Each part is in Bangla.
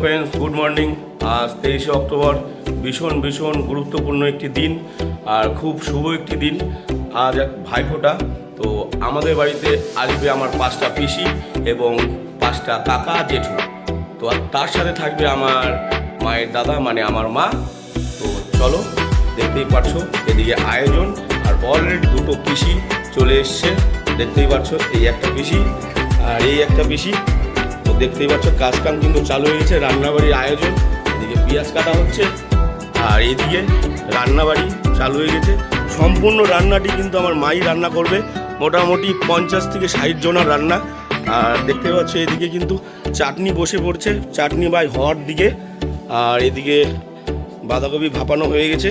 ফ্রেন্ডস গুড মর্নিং আজ তেইশে অক্টোবর, ভীষণ ভীষণ গুরুত্বপূর্ণ একটি দিন আর খুব শুভ একটি দিন। আজ এক ভাইফোঁটা, তো আমাদের বাড়িতে আসবে আমার পাঁচটা পিসি এবং পাঁচটা কাকা জেঠু। তো তার সাথে থাকবে আমার মায়ের দাদা মানে আমার মা। তো চলো, দেখতেই পাচ্ছ এদিকে আয়োজন। আর অলরেডি দুটো পিসি চলে এসছে, দেখতেই পাচ্ছ এই একটা পিসি আর এই একটা পিসি। তো দেখতেই পাচ্ছ কাজ কাম কিন্তু চালু হয়ে গেছে, রান্নাবাড়ির আয়োজন। এদিকে পেঁয়াজ কাটা হচ্ছে, আর এদিকে রান্নাবাড়ি চালু হয়ে গেছে। সম্পূর্ণ রান্নাটি কিন্তু আমার মাই রান্না করবে। মোটামুটি পঞ্চাশ থেকে ষাট জনের রান্না। আর দেখতে পাচ্ছ, এদিকে কিন্তু চাটনি বসে পড়ছে, চাটনি বাই হওয়ার দিকে। আর এদিকে বাঁধাকপি ভাপানো হয়ে গেছে।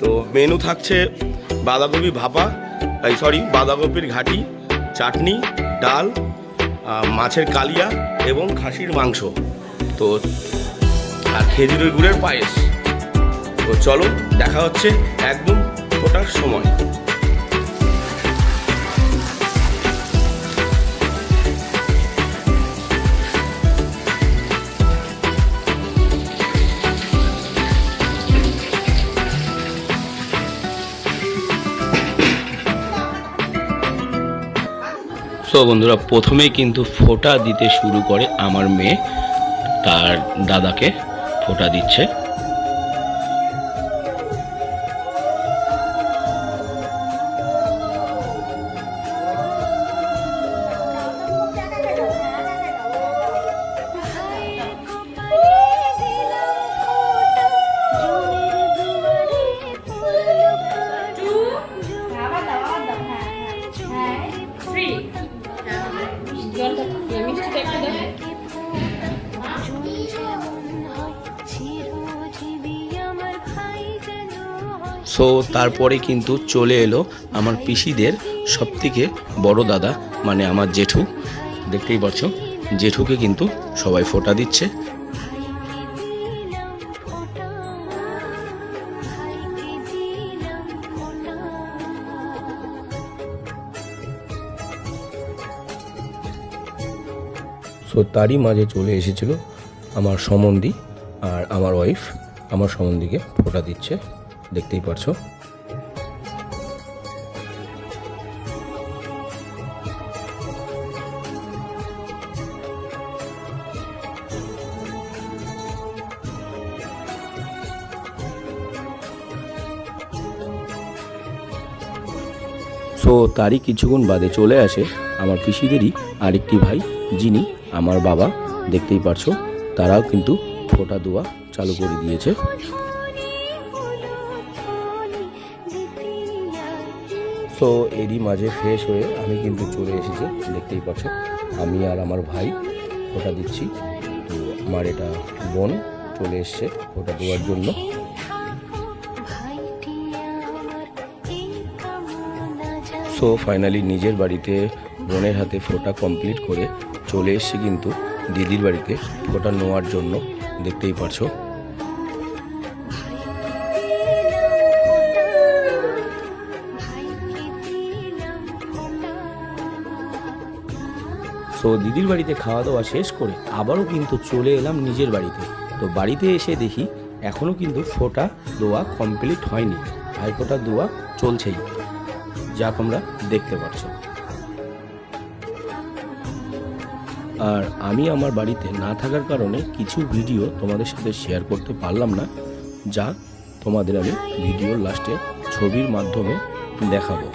তো মেনু থাকছে বাঁধাকপি ভাপা সরি, বাঁধাকপির ঘাটি, চাটনি, ডাল মাছের কালিয়া এবং খাসির মাংস। তো, আর খেজুরের গুড়ের পায়েস। তো চলো, দেখা হচ্ছে একদম ওটার সময়। তো বন্ধুরা, প্রথমেই কিন্তু ফোঁটা দিতে শুরু করে আমার মেয়ে। তার দাদাকে ফোঁটা দিচ্ছে। আবার সো তারপরে কিন্তু চলে এলো আমার পিসিদের সব থেকে বড় দাদা মানে আমার জেঠু। দেখতেই পাচ্ছ জেঠুকে কিন্তু সবাই ফোটা দিচ্ছে। সো তারই মাঝে চলে এসেছিল আমার সম্বন্ধী আর আমার ওয়াইফ আমার সম্বন্ধীকে ফোটা দিচ্ছে। দেখতেই পারছ। সো তারই কিছুক্ষণ বাদে চলে আসে আমার পিসিদেরই আরেকটি ভাই, যিনি আমার বাবা। দেখতেই পারছ, তারাও কিন্তু ফোঁটা দেওয়া চালু করে দিয়েছে। সো এরই মাঝে ফ্রেশ হয়ে আমি কিন্তু চলে এসেছি, দেখতেই পাচ্ছ। আমি আর আমার ভাই ফোঁটা দিচ্ছি। তো আমার এটা বোন চলে এসছে ফোঁটা দেওয়ার জন্য। সো ফাইনালি নিজের বাড়িতে বোনের হাতে ফোটা কমপ্লিট করে চলে এসছে কিন্তু দিদির বাড়িতে ফোটা নেওয়ার জন্য, দেখতেই পারছ সো দিদির বাড়িতে খাওয়া দাওয়া শেষ করে আবারও কিন্তু চলে এলাম নিজের বাড়িতে। তো বাড়িতে এসে দেখি এখনও কিন্তু ফোটা দোয়া কমপ্লিট হয়নি। ভাই ফোঁটা দোয়া চলছেই। যা তোমরা দেখতে পাচ্ছ। আর আমি আমার বাড়িতে না থাকার কারণে কিছু ভিডিও তোমাদের সাথে শেয়ার করতে পারলাম না, যা তোমাদের আমি ভিডিওর লাস্টে ছবির মাধ্যমে দেখাবো।